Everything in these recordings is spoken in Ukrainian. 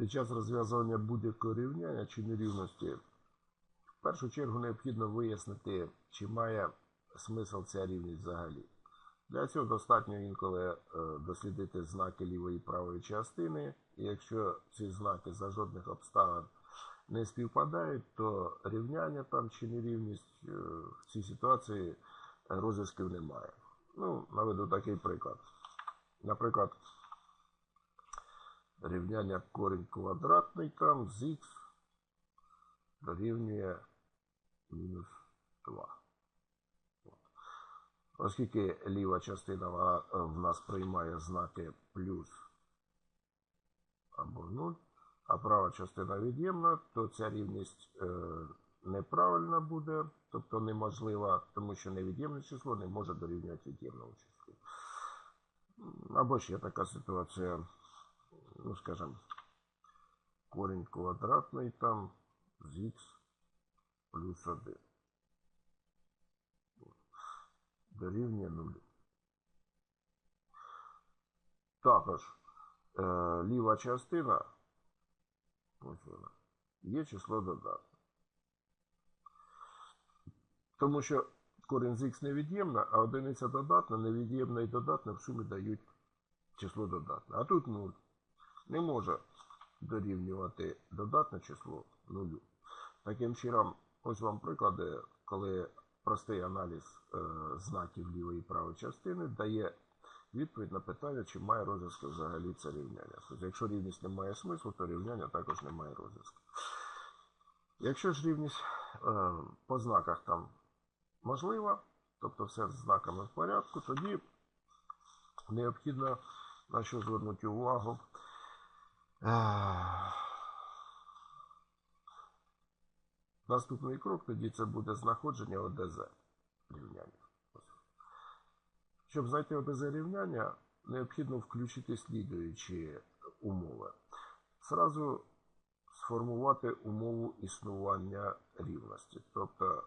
Під час розв'язування будь-якого рівняння чи нерівності в першу чергу необхідно вияснити, чи має смисл ця рівність взагалі. Для цього достатньо інколи е, дослідити знаки лівої і правої частини, і якщо ці знаки за жодних обставин не співпадають, то рівняння там чи нерівність е, в цій ситуації розв'язків немає. Ну, наведу такий приклад. Наприклад, рівняння корінь квадратний там з х дорівнює мінус 2. От. Оскільки ліва частина вона, е, в нас приймає знаки плюс або 0, а права частина від'ємна, то ця рівність е, неправильна буде, тобто неможлива, тому що невід'ємне число не може дорівнювати від'ємному числу. Або ще така ситуація, ну скажімо, корінь квадратний там з х плюс 1. Дорівнює 0. Також е, ліва частина, ось вона, є число додатне. Тому що корінь з х невід'ємна, а одиниця додатна, невід'ємна і додатна в сумі дають число додатне. А тут 0. Не може дорівнювати додатне число нулю. Таким чином, ось вам приклади, коли простий аналіз е, знаків лівої і правої частини дає відповідь на питання, чи має розв'язку взагалі це рівняння. Тобто, якщо рівність не має смислу, то рівняння також не має розв'язку. Якщо ж рівність е, по знаках там можлива, тобто все з знаками в порядку, тоді необхідно на що звернути увагу. Наступний крок тоді це буде знаходження ОДЗ рівняння. Щоб знайти ОДЗ рівняння, необхідно включити слідуючі умови. Зразу сформувати умову існування рівності, тобто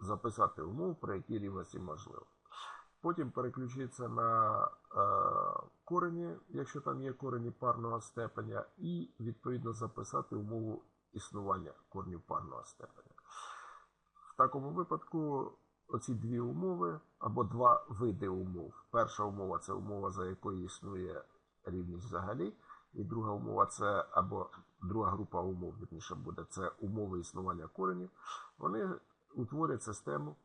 записати умову, при якій рівності можливо. Потім переключитися на е, корені, якщо там є корені парного степеня, і відповідно записати умову існування корнів парного степеня. В такому випадку оці дві умови або два види умов. Перша умова це умова, за якою існує рівність взагалі. І друга умова це або друга група умов, вірніше буде, це умови існування коренів. Вони утворять систему.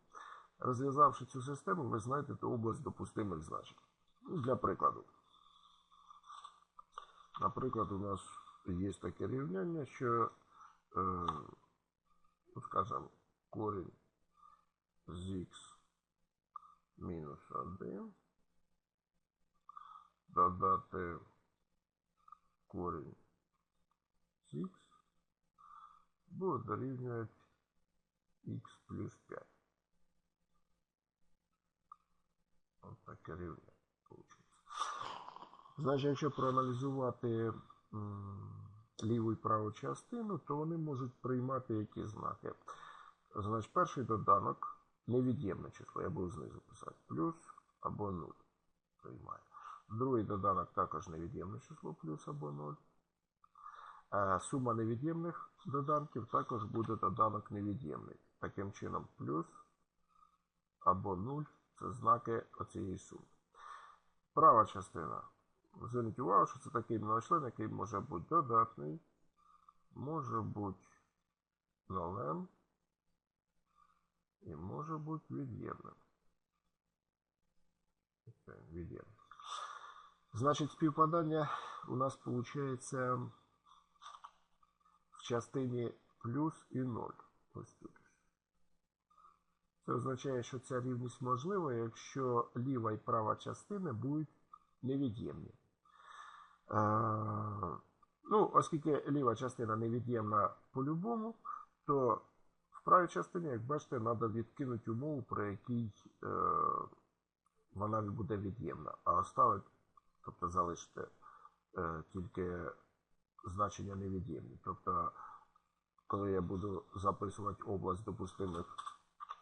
Розв'язавши цю систему, ви знайдете область допустимих значень. Ну, Для прикладу. Наприклад, у нас є таке рівняння, що, е, ну, скажімо, корінь з х мінус 1 додати корінь з х буде дорівнювати х плюс 5. Ось таке рівня вийшло. Значить, якщо проаналізувати ліву і праву частину, то вони можуть приймати які знаки. Значить, перший доданок невід'ємне число, я буду знизу писати, плюс або 0 приймає. Другий доданок також невід'ємне число, плюс або 0. Е, Сума невід'ємних доданків також буде доданок невід'ємний. Таким чином, плюс або 0 це знаки оцієї суми. Права частина. Зверніть увагу, що це такий многочлен, який може бути додатний, може бути нулем і може бути від'ємним. Від'ємним. Значить, співпадання у нас виходить в частині плюс і 0. Ось тут. Це означає, що ця рівність можлива, якщо ліва і права частини будуть невід'ємні. Ну, оскільки ліва частина невід'ємна по-любому, то в правій частині, як бачите, треба відкинути умову, при якій е, вона буде від'ємна, а оставити, тобто залишити е, тільки значення невід'ємні. Тобто, коли я буду записувати область допустимих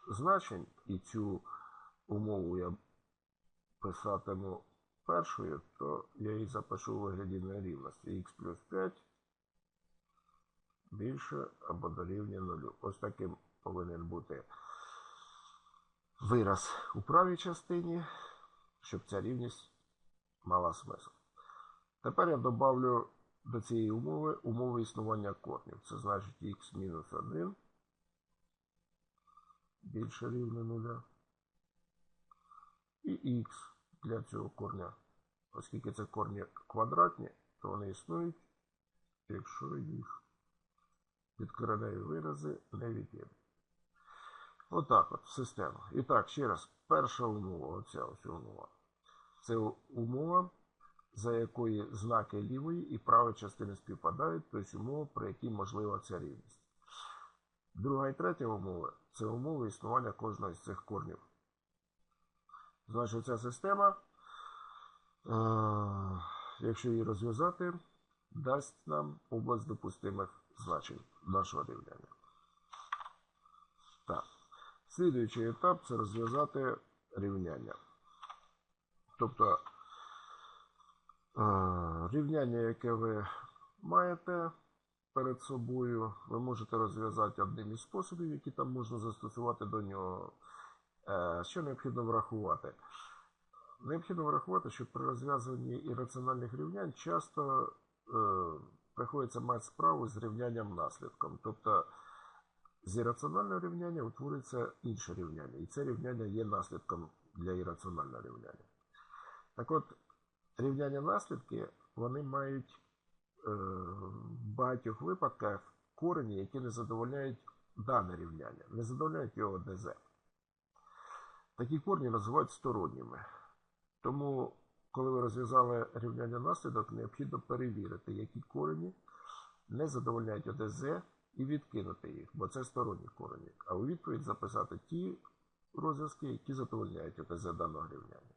значень, і цю умову я писатиму першою, то я її запишу у вигляді нерівності. х плюс 5 більше або дорівнює нулю. Ось таким повинен бути вираз у правій частині, щоб ця рівність мала смисл. Тепер я добавлю до цієї умови умови існування корнів. Це значить х мінус 1 більше рівне нуля. І х для цього корня. Оскільки це корні квадратні, то вони існують, якщо їх підкореневі вирази не від'ємні. Отак от система. І так, ще раз, перша умова, оця ось умова. Це умова, за якої знаки лівої і правої частини співпадають, тобто умова, при якій можлива ця рівність. Друга і третя умова це умови існування кожного з цих корнів. Значить, ця система, е, якщо її розв'язати, дасть нам область допустимих значень нашого рівняння. Так. Слідуючий етап це розв'язати рівняння. Тобто е, рівняння, яке ви маєте перед собою, ви можете розв'язати одним із способів, які там можна застосувати до нього. Е, Що необхідно врахувати? Необхідно врахувати, що при розв'язуванні ірраціональних рівнянь часто е, приходиться мати справу з рівнянням наслідком. Тобто з ірраціонального рівняння утворюється інше рівняння, і це рівняння є наслідком для ірраціонального рівняння. Так от, рівняння наслідки вони мають е, в багатьох випадках корені, які не задовольняють дане рівняння, не задовольняють його ДЗ. Такі корні називають сторонніми. Тому, коли ви розв'язали рівняння наслідок, необхідно перевірити, які корені не задовольняють ОДЗ і відкинути їх, бо це сторонні корені. А у відповідь записати ті розв'язки, які задовольняють ОДЗ даного рівняння.